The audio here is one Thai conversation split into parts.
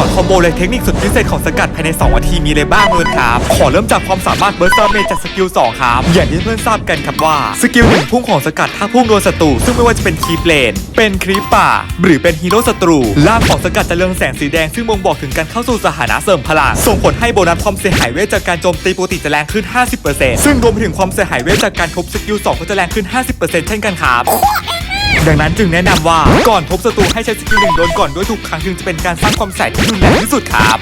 อนคอมโบและเทคนิคสุดพิเศษของสกัดภายใน2นาทีมีอะไรบ้างเลยครับ ขอเริ่มจากความสามารถเบิร์สเตอร์เมจากสกิล2ครับ อย่างที่เพื่อนทราบกันครับว่า สกิลหนึ่งพุ่งของสกัดถ้าพุ่งโดนศัตรูซึ่งไม่ว่าจะเป็นคีปเลนเป็นครีปป่า หรือเป็นฮีโร่ศัตรูล่างของสกัดจะเรืองแสงสีแดงซึ่งบ่งบอกถึงการเข้าสู่สถานะเสริมพลังส่งผลให้โบนัสความเสียหายเวทจากการโจมตีปกติจะแรงขึ้น 50%ซึ่งรวมไปถึงความเสียหายเวทจากการทบสกิล2ก็จะแรงขึ้น 50%เช่นกันครับ ดังนั้นจึงแนะนำว่าก่อนทบศัตรูให้ใช้สกิลหนึ่งโดนก่อนด้วยทุกครั้งจึงจะเป็นการสร้างความแสบที่รุนแรงที่สุดครับ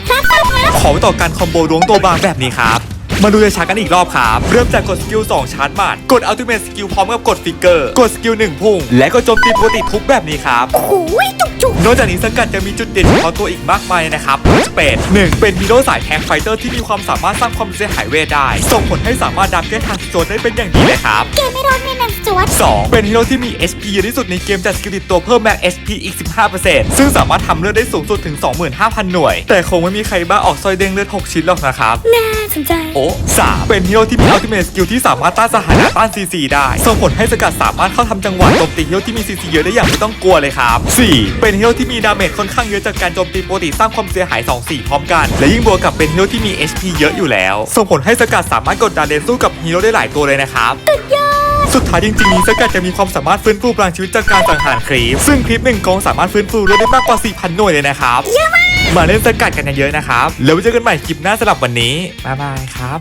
ขอไว้ต่อการคอมโบล้วงตัวบางแบบนี้ครับ มาดูจะช้ากันอีกรอบครับเริ่มจากกดสกิล2ชาร์จหมัดกดอัลติเม e สกิลพร้อมกับกดฟิกเกอร์ กดสกิล1พุ่ง และก็โจมตีปกติทุกแบบนี้ครับโอ้ยจุกจุกนอกจากนี้สกัดจะมีจุดเด่นเฉพาะตัวอีกมากมายนะครับไม่ว่าจะเป็นหนึ่งเป็นฮีโร่สายแทงไฟเตอร์ที่มีความสามารถสร้างความเสียหายเวทได้ ส่งผลให้สามารถดับแก้ทางโจนได้เป็นอย่างดีเลยครับเกมไม่ร้อนในนันจวด2เป็นฮีโร่ที่มี HP เยอะที่สุดในเกมจากสกิลติดตัวเพิ่มแม็ก HP อีก 15%ซึ่งสามารถทำเลือดได้สูงสุดถึง 25,000 หน่วย แต่คงไม่มีใครบ้าออกซอยเด้งเลือด 6 ชิ้นหรอกนะครับน่าสนใจโอ้สามเป็นฮีโร่ที่มีอัลติเม e สกิลที่สามารถต้านสถานะต้านซีซีได้ ส่งผลให้สกัดสามารถเข้าทำจังหวะโจมตีฮีโร่ที่มีซีซีเยอะได้อย่างไม่ต้องกลัวเลยครับ 4 เป็นฮีโร่ที่มีดาเมจค่อนข้างเยอะจากการโจมตีปกติสร้างความเสียหาย 2 4 พร้อมกัน และยิ่งบวกกับเป็นฮีโร่ที่มี HP เยอะอยู่แล้ว ส่งผลให้สกัดสามารถกดดันเลนสู้กับฮีโร่ได้หลายตัวเลยนะครับสุดท้ายจริงๆนี้สกัดจะมีความสามารถฟื้นฟูพลังชีวิตจากการสังหารครีปซึ่งคลิปหนึ่งกองสามารถฟื้นฟูเลือดได้มากกว่า 4,000 หน่วยเลยนะครับมา มาเล่นสกัดกันเยอะๆนะครับ แล้วเจอกันใหม่คลิปหน้าสำหรับวันนี้บ๊ายบายครับ